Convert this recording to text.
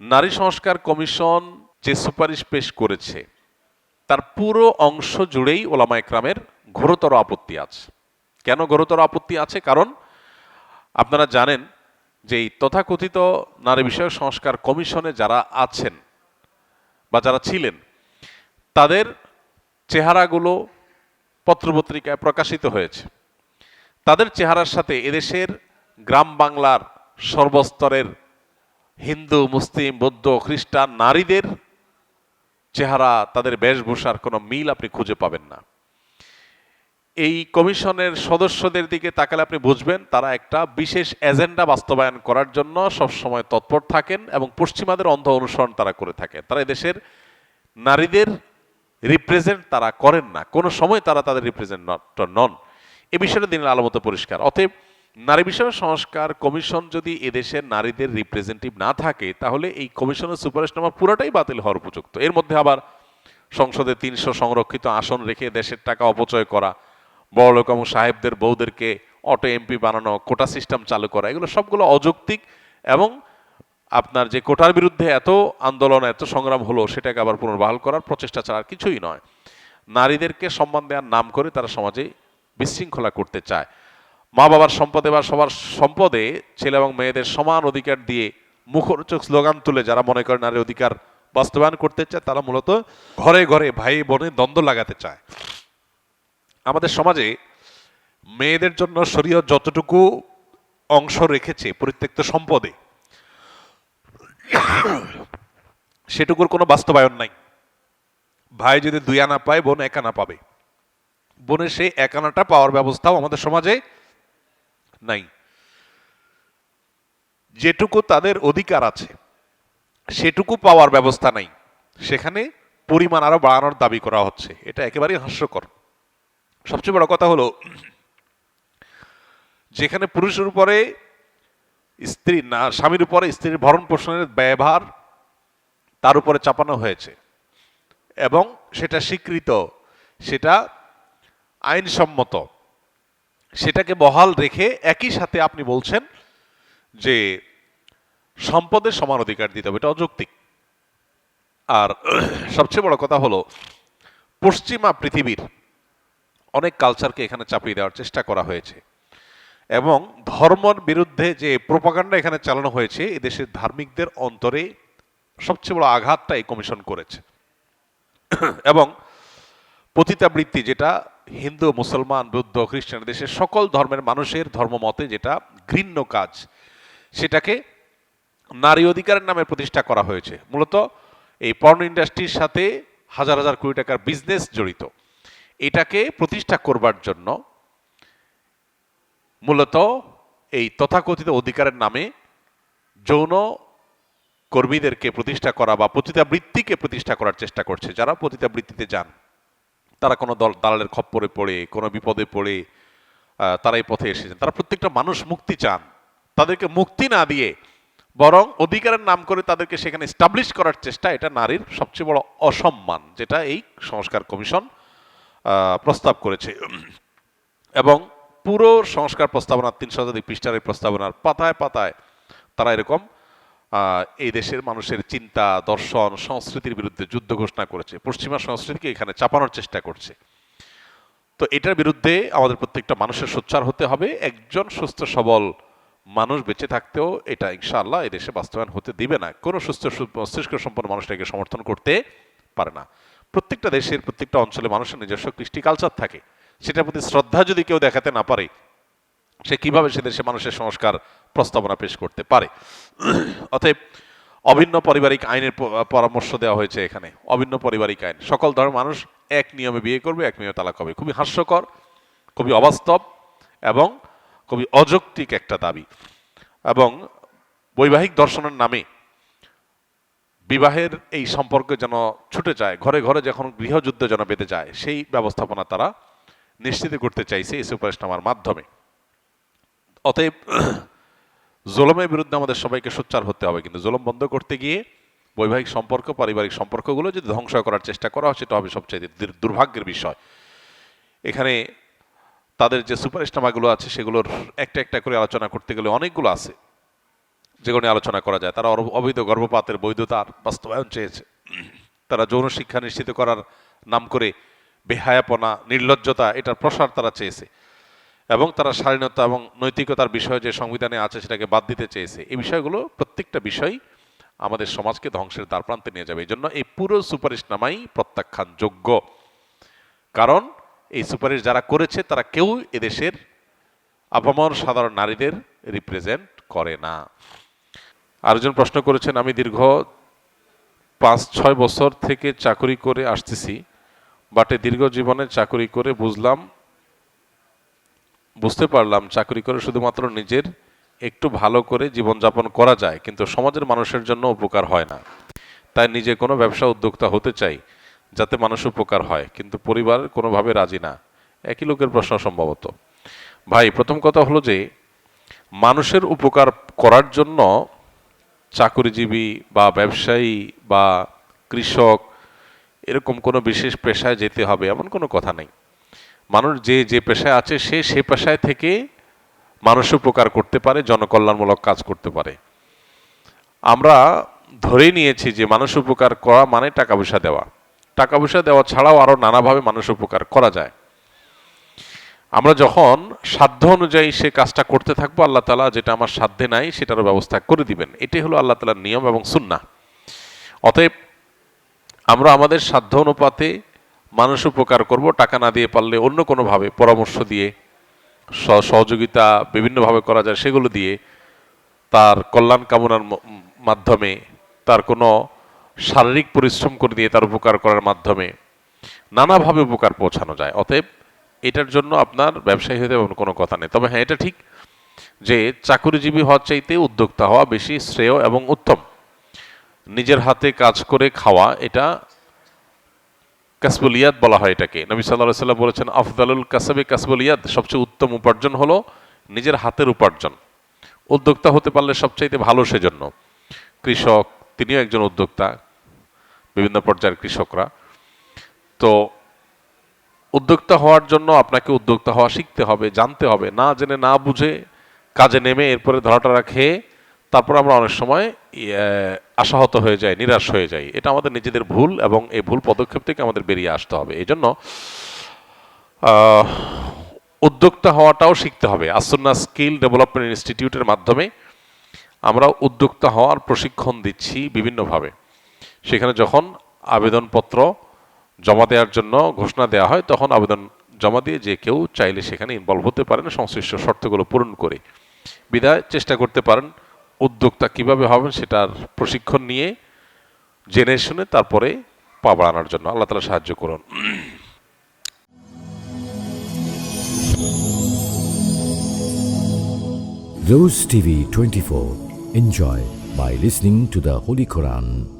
নারী সংস্কার কমিশন যে সুপারিশ পেশ করেছে, তার পুরো অংশ জুড়েই ওলামা একরামের ঘোরতর আপত্তি আছে। কেন ঘোরতর আপত্তি আছে? কারণ আপনারা জানেন যে এই তথাকথিত নারী বিষয়ক সংস্কার কমিশনে যারা আছেন বা যারা ছিলেন, তাদের চেহারাগুলো পত্রপত্রিকায় প্রকাশিত হয়েছে। তাদের চেহারার সাথে এদেশের গ্রাম বাংলার সর্বস্তরের হিন্দু, মুসলিম, বৌদ্ধ, খ্রিস্টান, নারীদের চেহারা, তাদের বেশভূষার কোনো মিল আপনি খুঁজে পাবেন না। এই কমিশনের সদস্যদের দিকে তাকালে আপনি বুঝবেন, তারা একটা বিশেষ এজেন্ডা বাস্তবায়ন করার জন্য সবসময় তৎপর থাকেন এবং পশ্চিমাদের অন্ধ অনুসরণ তারা করে থাকে। তারা দেশের নারীদের রিপ্রেজেন্ট তারা করেন না। কোনো সময় তারা তাদের রিপ্রেজেন্ট নন। এ বিষয়টা দিনের আলোমতো পরিষ্কার। অতএব নারী বিষয়ক সংস্কার কমিশন যদি এদেশের নারীদের রিপ্রেজেন্টেটিভ না থাকে, তাহলে এই কমিশনের সুপারিশনামা পুরোটাই বাতিল হওয়ার উপযুক্ত। এর মধ্যে আবার সংসদে তিনশো সংরক্ষিত আসন রেখে দেশের টাকা অপচয় করা, বড়লোক এবং সাহেবদের বউদেরকে অটো এমপি বানানো, কোটা সিস্টেম চালু করা, এগুলো সবগুলো অযৌক্তিক এবং আপনার যে কোটার বিরুদ্ধে এত আন্দোলন, এত সংগ্রাম হলো, সেটাকে আবার পুনর্বহাল করার প্রচেষ্টা ছাড়া কিছুই নয়। নারীদেরকে সম্মান দেওয়ার নাম করে তারা সমাজে বিশৃঙ্খলা করতে চায়। মা বাবার সম্পদে বা সবার সম্পদে ছেলে এবং মেয়েদের সমান অধিকার দিয়ে মুখরোচক স্লোগান তুলে যারা মনে করে নারীর অধিকার বাস্তবায়ন করতে চায়, তারা মূলত ঘরে ঘরে ভাই বোনে দ্বন্দ্ব লাগাতে চায়। আমাদের সমাজে মেয়েদের জন্য শরীয় যতটুকু অংশ রেখেছে পরিত্যক্ত সম্পদে, সেটুকুর কোনো বাস্তবায়ন নাই। ভাই যদি দুই আনা পায়, বোন এক আনা পাবে। বোনের সেই এক আনাটা পাওয়ার ব্যবস্থাও আমাদের সমাজে নাই। যেটুকু তাদের অধিকার আছে, সেটুকু পাওয়ার ব্যবস্থা নাই। সেখানে পরিমাণ আরও বাড়ানোর দাবি করা হচ্ছে। এটা একেবারেই হাস্যকর। সবচেয়ে বড় কথা হলো, যেখানে পুরুষের উপরে স্ত্রী না, স্বামীর উপরে স্ত্রীর ভরণ পোষণের ব্যয়ভার তার উপরে চাপানো হয়েছে এবং সেটা স্বীকৃত, সেটা আইনসম্মত। সেটাকে বহাল রেখে একই সাথে আপনি বলছেন যে সম্পদের সমান অধিকার দিতে হবে, এটা অযৌক্তিক। আর সবচেয়ে বড় কথা হলো, পশ্চিমা পৃথিবীর অনেক কালচারকে এখানে চাপিয়ে দেওয়ার চেষ্টা করা হয়েছে এবং ধর্মর বিরুদ্ধে যে প্রোপাগান্ডা এখানে চালানো হয়েছে, এদেশের ধার্মিকদের অন্তরে সবচেয়ে বড় আঘাতটা এই কমিশন করেছে। এবং পতিতাবৃত্তি যেটা হিন্দু, মুসলমান, বৌদ্ধ, খ্রিস্টান দেশের সকল ধর্মের মানুষের ধর্মমতে যেটা ঘৃণ্য কাজ, সেটাকে নারী অধিকারের নামে প্রতিষ্ঠা করা হয়েছে। মূলত এই পর্ন ইন্ডাস্ট্রির সাথে হাজার হাজার কোটি টাকার বিজনেস জড়িত। এটাকে প্রতিষ্ঠা করবার জন্য মূলত এই তথাকথিত অধিকারের নামে যৌন কর্মীদেরকে প্রতিষ্ঠা করা বা পতিতাবৃত্তিকে প্রতিষ্ঠা করার চেষ্টা করছে যারা পতিতাবৃত্তিতে যান। তারা কোনো দল, দালালের খপ্পরে পড়ে, কোনো বিপদে পড়ে তারা এই পথে এসেছেন। তারা প্রত্যেকটা মানুষ মুক্তি চান। তাদেরকে মুক্তি না দিয়ে বরং অধিকারের নাম করে তাদেরকে সেখানে স্টাবলিশ করার চেষ্টা, এটা নারীর সবচেয়ে বড় অসম্মান, যেটা এই সংস্কার কমিশন প্রস্তাব করেছে। এবং পুরো সংস্কার প্রস্তাবনার তিন শতাধিক পৃষ্ঠার এই প্রস্তাবনার পাতায় পাতায় তারা এরকম এই দেশের মানুষের চিন্তা, দর্শন, সংস্কৃতির বিরুদ্ধে যুদ্ধ ঘোষণা করেছে। পশ্চিমা সংস্কৃতিকে এখানে চাপানোর চেষ্টা করছে। তো এটার বিরুদ্ধে আমাদের প্রত্যেকটা মানুষের সোচ্চার হতে হবে। একজন সুস্থ, সবল মানুষ বেঁচে থাকতেও এটা ইনশাআল্লাহ এই দেশে বাস্তবায়ন হতে দিবে না। কোনো সুস্থ মস্তিষ্ক সম্পন্ন মানুষটাকে সমর্থন করতে পারে না। প্রত্যেকটা দেশের, প্রত্যেকটা অঞ্চলে মানুষের নিজস্ব কৃষ্টি কালচার থাকে। সেটার প্রতি শ্রদ্ধা যদি কেউ দেখাতে না পারে সে কীভাবে সে দেশে মানুষের সংস্কার প্রস্তাবনা পেশ করতে পারে? অতএব অভিন্ন পারিবারিক আইনের পরামর্শ দেওয়া হয়েছে এখানে। অভিন্ন পারিবারিক আইন। সকল ধর্মের মানুষ এক নিয়মে বিয়ে করবে, এক নিয়মে তালাক হবে। খুবই হাস্যকর, খুবই অবাস্তব এবং খুবই অযৌক্তিক একটা দাবি। এবং বৈবাহিক দর্শনের নামে বিবাহের এই সম্পর্ক যেন ছুটে যায়, ঘরে ঘরে যখন গৃহযুদ্ধ যেন বেঁধে যায়, সেই ব্যবস্থাপনা তারা নিশ্চিত করতে চাইছে এই সুপারিশনামার মাধ্যমে। অতএব জোলমের বিরুদ্ধে আমাদের সবাইকে সোচ্চার হতে হবে। কিন্তু জোলম বন্ধ করতে গিয়ে বৈবাহিক সম্পর্ক, পারিবারিক সম্পর্কগুলো যদি ধ্বংস করার চেষ্টা করা হয়, সেটা হবে সবচেয়ে দুর্ভাগ্যের বিষয়। এখানে তাদের যে সুপারিশনামাগুলো আছে, সেগুলোর একটা একটা করে আলোচনা করতে গেলে অনেকগুলো আছে। যেগুলো আলোচনা করা যায়। তারা অবৈধ গর্ভপাতের বৈধতার বাস্তবায়ন চেয়েছে। তারা যৌন শিক্ষা নিশ্চিত করার নাম করে বেহায়াপনা, নির্লজ্জতা, এটার প্রসার তারা চেয়েছে। এবং তারা স্বাধীনতা এবং নৈতিকতার বিষয় যে সংবিধানে আছে সেটাকে বাদ দিতে চেয়েছে, এই বিষয়গুলো প্রত্যেকটা বিষয় আমাদের সমাজকে ধ্বংসের দ্বার প্রান্তে নিয়ে যাবে। এই জন্য এই পুরো সুপারিশনামাই প্রত্যাখ্যানযোগ্য। কারণ এই সুপারিশ যারা করেছে, তারা কেউ এদেশের আপামর সাধারণ নারীদের রিপ্রেজেন্ট করে না। আরেকজন প্রশ্ন করেছেন, আমি দীর্ঘ পাঁচ ছয় বছর থেকে চাকরি করে আসতেছি বাটে দীর্ঘ জীবনে চাকরি করে বুঝলাম বুঝতে পারলাম চাকরি করে শুধুমাত্র নিজের একটু ভালো করে জীবনযাপন করা যায়, কিন্তু সমাজের মানুষের জন্য উপকার হয় না। তাই নিজে কোনো ব্যবসা উদ্যোক্তা হতে চাই যাতে মানুষ উপকার হয়, কিন্তু পরিবার কোনোভাবে রাজি না। একই লোকের প্রশ্ন সম্ভবত। ভাই, প্রথম কথা হলো যে, মানুষের উপকার করার জন্য চাকরিজীবী বা ব্যবসায়ী বা কৃষক এরকম কোনো বিশেষ পেশায় যেতে হবে এমন কোনো কথা নেই। মানুষ যে যে পেশায় আছে, সে সে পেশায় থেকে মানুষ উপকার করতে পারে, জনকল্যাণমূলক কাজ করতে পারে। আমরা ধরে নিয়েছি যে মানুষ উপকার করা মানে টাকা পয়সা দেওয়া। টাকা পয়সা দেওয়া ছাড়াও আরও নানাভাবে মানুষ উপকার করা যায়। আমরা যখন সাধ্য অনুযায়ী সে কাজটা করতে থাকব, আল্লাহ তালা যেটা আমার সাধ্যে নাই, সেটারও ব্যবস্থা করে দিবেন। এটাই হলো আল্লাহ তালার নিয়ম এবং সুন্না অতএব আমরা আমাদের সাধ্য অনুপাতে মানুষ উপকার করব, টাকা না দিয়ে পারলে অন্য কোনোভাবে পরামর্শ দিয়ে সহযোগিতা বিভিন্নভাবে করা যায়, সেগুলো দিয়ে তার কল্যাণ কামনার মাধ্যমে, তার কোনো শারীরিক পরিশ্রম করে দিয়ে তার উপকার করার মাধ্যমে নানাভাবে উপকার পৌঁছানো যায়। অতএব এটার জন্য আপনার ব্যবসায়ী হতে এমন কোনো কথা নেই। তবে হ্যাঁ এটা ঠিক যে চাকুরিজীবী হওয়ার চাইতে উদ্যোক্তা হওয়া বেশি শ্রেয় এবং উত্তম। নিজের হাতে কাজ করে খাওয়া, এটা কাসবুল ইয়াদ বলা হয় এটাকে। নবী সাল্লাহ সাল্লাম বলেছেন, আফদালুল কাসাবে কাসবুল ইয়াদ সবচেয়ে উত্তম উপার্জন হলো নিজের হাতের উপার্জন। উদ্যোক্তা হতে পারলে সবচাইতে ভালো সেজন্য। কৃষক, তিনিও একজন উদ্যোক্তা, বিভিন্ন পর্যায়ের কৃষকরা। তো উদ্যোক্তা হওয়ার জন্য আপনাকে উদ্যোক্তা হওয়া শিখতে হবে, জানতে হবে। না জেনে না বুঝে কাজে নেমে এরপরে ধরাটা খেয়ে তারপর আমরা অনেক সময় আশাহত হয়ে যাই, নিরাশ হয়ে যাই। এটা আমাদের নিজেদের ভুল এবং এই ভুল পদক্ষেপ থেকে আমাদের বেরিয়ে আসতে হবে। এই জন্য উদ্যোক্তা হওয়াটাও শিখতে হবে। আসন্না স্কিল ডেভেলপমেন্ট ইনস্টিটিউটের মাধ্যমে আমরা উদ্যোক্তা হওয়ার প্রশিক্ষণ দিচ্ছি বিভিন্নভাবে। সেখানে যখন আবেদনপত্র জমা দেওয়ার জন্য ঘোষণা দেওয়া হয়, তখন আবেদন জমা দিয়ে যে কেউ চাইলে সেখানে ইনভলভ হতে পারেন, সংশ্লিষ্ট শর্তগুলো পূরণ করে। বিদায়, চেষ্টা করতে পারেন। উদ্যোক্তা কীভাবে হবেন সেটার প্রশিক্ষণ নিয়ে জেনে শুনে তারপরে পা বাড়ানোর জন্য আল্লাহ তালা সাহায্য করুন Rose TV 24. Enjoy by listening to the Holy Quran.